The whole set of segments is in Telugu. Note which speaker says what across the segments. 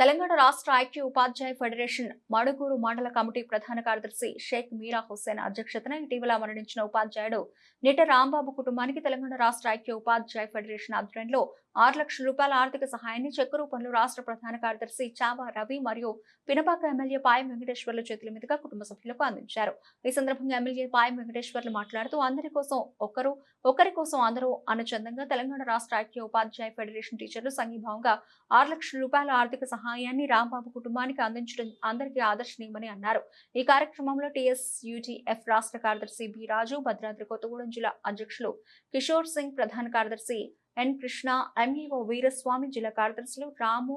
Speaker 1: తెలంగాణ రాష్ట్ర ఐక్య ఉపాధ్యాయ ఫెడరేషన్ మడుగూరు మండల కమిటీ ప్రధాన కార్యదర్శి షేక్ మీరా హుస్సేన్ అధ్యక్షతన ఇటీవల మరణించిన ఉపాధ్యాయుడు నిట రాంబాబు కుటుంబానికి తెలంగాణ రాష్ట్ర ఐక్య ఉపాధ్యాయ ఫెడరేషన్ ఆధ్వర్యంలో ఆరు లక్షల రూపాయల ఆర్థిక సహాయాన్ని చెక్కు రూపంలో రాష్ట్ర ప్రధాన కార్యదర్శి చావా రవి మరియు పినపాక ఎమ్మెల్యే పాయం వెంకటేశ్వర్ల చేతుల మీదుగా కుటుంబ సభ్యులకు అందించారు. ఈ సందర్భంగా ఎమ్మెల్యే పాయం వెంకటేశ్వర్లు మాట్లాడుతూ అందరి కోసం ఒకరు ఒకరి కోసం అందరూ అనుచందంగా తెలంగాణ రాష్ట్ర ఐక్య ఉపాధ్యాయ ఫెడరేషన్ టీచర్లు సంఘీభావంగా ఆరు లక్షల రూపాయల ఆర్థిక సహాయాన్ని రాంబాబు కుటుంబానికి అందించడం అందరికీ ఆదర్శనీయమని అన్నారు. ఈ కార్యక్రమంలో టీఎస్యూటీఎఫ్ రాష్ట్ర కార్యదర్శి బి రాజు భద్రాద్రి కొత్తగూడెం జిల్లా అధ్యక్షులు కిషోర్ సింగ్ ప్రధాన కార్యదర్శి ఎన్ కృష్ణ ఎంఈఓ వీరస్వామి జిల్లా కార్యదర్శులు రాము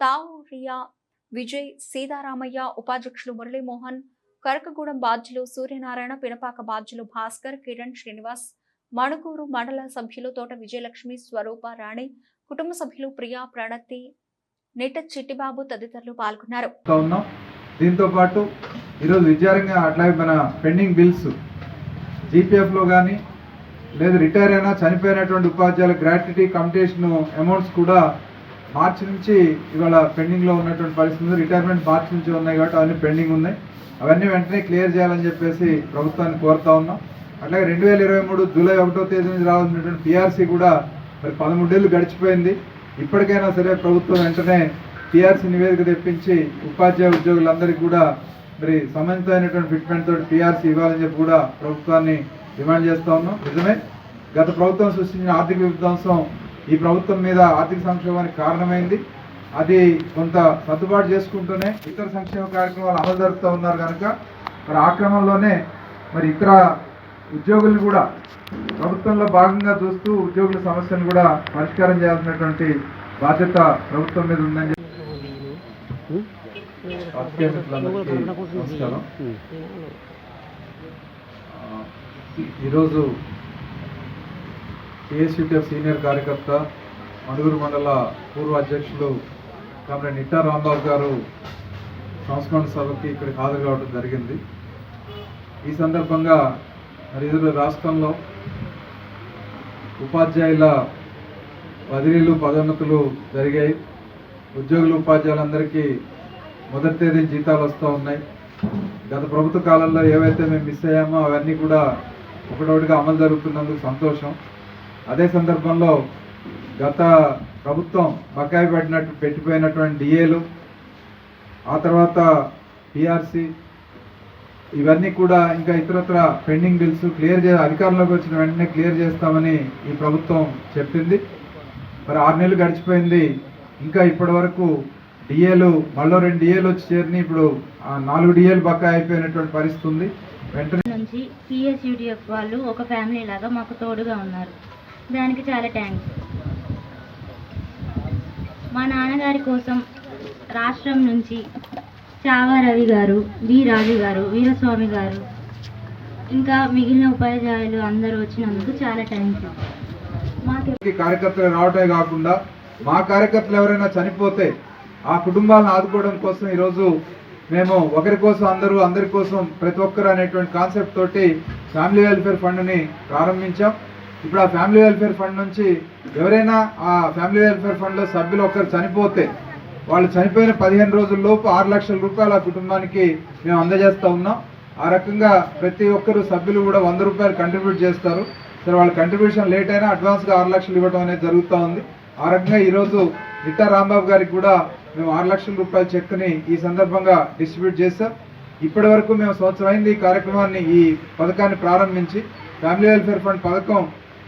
Speaker 1: తావురియా విజయ్ సీతారామయ్య ఉపాధ్యక్షులు మురళీమోహన్ కరకగూడెం బాధ్యులు సూర్యనారాయణ పినపాక బాధ్యులు భాస్కర్ కిరణ్ శ్రీనివాస్ మణుకూరు మండల సభ్యులు తోట విజయలక్ష్మి స్వరూప రాణి కుటుంబ సభ్యులు ప్రియా ప్రణతి నిట చిట్టిబాబు తదితరులు పాల్గొన్నారు.
Speaker 2: దీంతో పాటు ఈరోజు విద్యారంగ అట్లాగే మన పెండింగ్ బిల్స్ జీపీఎఫ్లో కానీ లేదు రిటైర్ అయినా చనిపోయినటువంటి ఉపాధ్యాయుల గ్రాట్యుటీ కంపిటేషన్ అమౌంట్స్ కూడా మార్చి నుంచి ఇవాళ పెండింగ్లో ఉన్నటువంటి పరిస్థితులు రిటైర్మెంట్ మార్చి నుంచి ఉన్నాయి కాబట్టి అవన్నీ పెండింగ్ ఉన్నాయి. అవన్నీ వెంటనే క్లియర్ చేయాలని చెప్పేసి ప్రభుత్వాన్ని కోరుతా ఉన్నాం. అట్లాగే రెండు వేల ఇరవై మూడు జూలై ఒకటో తేదీ నుంచి రావాల్సినటువంటి పిఆర్సీ కూడా మరి పదమూడేళ్ళు గడిచిపోయింది. ఇప్పటికైనా సరే ప్రభుత్వం వెంటనే పిఆర్సీ నివేదిక తెప్పించి ఉపాధ్యాయ ఉద్యోగులందరికీ కూడా మరి సంబంధితమైనటువంటి ఫిట్మెంట్ తోటి పిఆర్సీ ఇవ్వాలని చెప్పి కూడా ప్రభుత్వాన్ని డిమాండ్ చేస్తా ఉన్నాం. నిజమే గత ప్రభుత్వం సృష్టించిన ఆర్థిక విధ్వంసం ఈ ప్రభుత్వం మీద ఆర్థిక సంక్షోభానికి కారణమైంది. అది కొంత సర్దుబాటు చేసుకుంటూనే ఇతర సంక్షేమ కార్యక్రమాలు అమలు జరుపుతూ ఉన్నారు కనుక మరి ఆ క్రమంలోనే మరి ఇతర ఉద్యోగులు కూడా ప్రభుత్వంలో భాగంగా చూస్తూ ఉద్యోగుల సమస్యను కూడా పరిష్కారం చేయాల్సినటువంటి బాధ్యత ప్రభుత్వం మీద ఉందని నమస్కారం. ఈరోజు కేఎస్యూటీఎఫ్ సీనియర్ కార్యకర్త మణుగురు మండల పూర్వ అధ్యక్షులు కామ్రేడ్ నిట్టా రాంబాబు గారు సంస్మరణ సభకి ఇక్కడికి హాజరు కావడం జరిగింది. ఈ సందర్భంగా మరి రాష్ట్రంలో ఉపాధ్యాయుల బదిలీలు పదోన్నతులు జరిగాయి. ఉద్యోగులు ఉపాధ్యాయులందరికీ మొదటి తేదీ జీతాలు వస్తూ ఉన్నాయి. గత ప్రభుత్వ కాలంలో ఏవైతే మేము మిస్ అయ్యామో అవన్నీ కూడా ఒకటొకటిగా అమలు జరుగుతున్నందుకు సంతోషం. అదే సందర్భంలో గత ప్రభుత్వం బకాయి పడినట్టు పెట్టిపోయినటువంటి డిఏలు ఆ తర్వాత పిఆర్సి ఇవన్నీ కూడా ఇంకా ఇతరత్ర పెండింగ్ బిల్స్ క్లియర్ చే అధికారంలోకి వచ్చిన వెంటనే క్లియర్ చేస్తామని ఈ ప్రభుత్వం చెప్పింది. మరి ఆరు నెలలు గడిచిపోయింది. ఇంకా ఇప్పటి వరకు డిఏలు మళ్ళీ రెండు డిఏలు వచ్చి చేరిని ఇప్పుడు నాలుగు డిఏలు బకాయి అయిపోయినటువంటి పరిస్థితి ఉంది. వెంటనే
Speaker 3: నుంచి పిఎస్యూడిఎఫ్ వాళ్ళు ఒక ఫ్యామిలీ లాగా మాకు తోడుగా ఉన్నారు. దానికి చాలా థ్యాంక్స్ మా నాన్నగారి కోసం రాష్ట్రం నుంచి చావా రవి గారు బి రాజు గారు వీరస్వామి గారు ఇంకా మిగిలిన ఉపాధ్యాయులు అందరూ వచ్చినందుకు చాలా థ్యాంక్స్ మాకు
Speaker 2: కార్యకర్తలు రావటమే కాకుండా మా కార్యకర్తలు ఎవరైనా చనిపోతే ఆ కుటుంబాలను ఆదుకోవడం కోసం ఈరోజు మేము ఒకరి కోసం అందరూ అందరి కోసం ప్రతి ఒక్కరు అనేటువంటి కాన్సెప్ట్ తోటి ఫ్యామిలీ వెల్ఫేర్ ఫండ్ని ప్రారంభించాం. ఇప్పుడు ఆ ఫ్యామిలీ వెల్ఫేర్ ఫండ్ నుంచి ఎవరైనా ఆ ఫ్యామిలీ వెల్ఫేర్ ఫండ్లో సభ్యులు ఒకరు చనిపోతే వాళ్ళు చనిపోయిన పదిహేను రోజుల లోపు ఆరు లక్షల రూపాయలు ఆ కుటుంబానికి మేము అందజేస్తూ ఉన్నాం. ఆ రకంగా ప్రతి ఒక్కరు సభ్యులు కూడా వంద రూపాయలు కంట్రిబ్యూట్ చేస్తారు. సరే వాళ్ళ కంట్రిబ్యూషన్ లేట్ అయినా అడ్వాన్స్గా ఆరు లక్షలు ఇవ్వడం అనేది జరుగుతూ ఉంది. ఆ రకంగా ఈరోజు నిట్టా రాంబాబు గారికి కూడా మేము ఆరు లక్షల రూపాయల చెక్ని ఈ సందర్భంగా డిస్ట్రిబ్యూట్ చేస్తాం ఇప్పటి వరకు మేము సంవత్సరం అయింది ఈ కార్యక్రమాన్ని ఈ పథకాన్ని ప్రారంభించి. ఫ్యామిలీ వెల్ఫేర్ ఫండ్ పథకం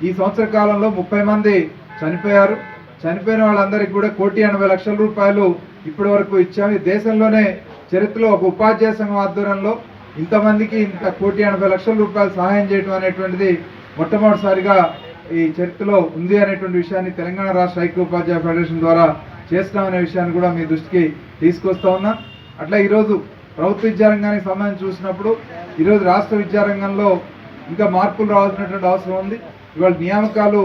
Speaker 2: ఈ సంవత్సర కాలంలో ముప్పై మంది చనిపోయారు. చనిపోయిన వాళ్ళందరికీ కూడా కోటి ఎనభై లక్షల రూపాయలు ఇప్పటి వరకు ఇచ్చాము ఈ దేశంలోనే చరిత్రలో ఒక ఉపాధ్యాయ సంఘం ఆధ్వర్యంలో ఇంతమందికి ఇంత కోటి ఎనభై లక్షల రూపాయలు సహాయం చేయడం అనేటువంటిది మొట్టమొదటిసారిగా ఈ చరిత్రలో ఉంది అనేటువంటి విషయాన్ని తెలంగాణ రాష్ట్ర ఐక్య ఉపాధ్యాయ ఫెడరేషన్ ద్వారా చేస్తామనే విషయాన్ని కూడా మీ దృష్టికి తీసుకొస్తా ఉన్నా. అట్లా ఈరోజు ప్రభుత్వ విద్యారంగానికి సంబంధించి చూసినప్పుడు ఈరోజు రాష్ట్ర విద్యారంగంలో ఇంకా మార్పులు రావాల్సినటువంటి అవసరం ఉంది. ఇవాళ నియామకాలు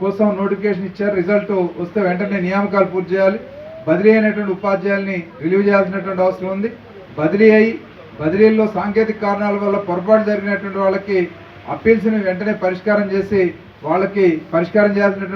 Speaker 2: కోసం నోటిఫికేషన్ ఇచ్చారు. రిజల్ట్ వస్తే వెంటనే నియామకాలు పూర్తి చేయాలి. బదిలీ అయినటువంటి ఉపాధ్యాయుల్ని రిలీవ్ చేయాల్సినటువంటి అవసరం ఉంది. బదిలీ అయి బదిలీల్లో సాంకేతిక కారణాల వల్ల పొరపాటు జరిగినటువంటి వాళ్ళకి అప్పీల్స్ని వెంటనే పరిష్కారం చేసి వాళ్ళకి పరిష్కారం చేయాల్సినటువంటి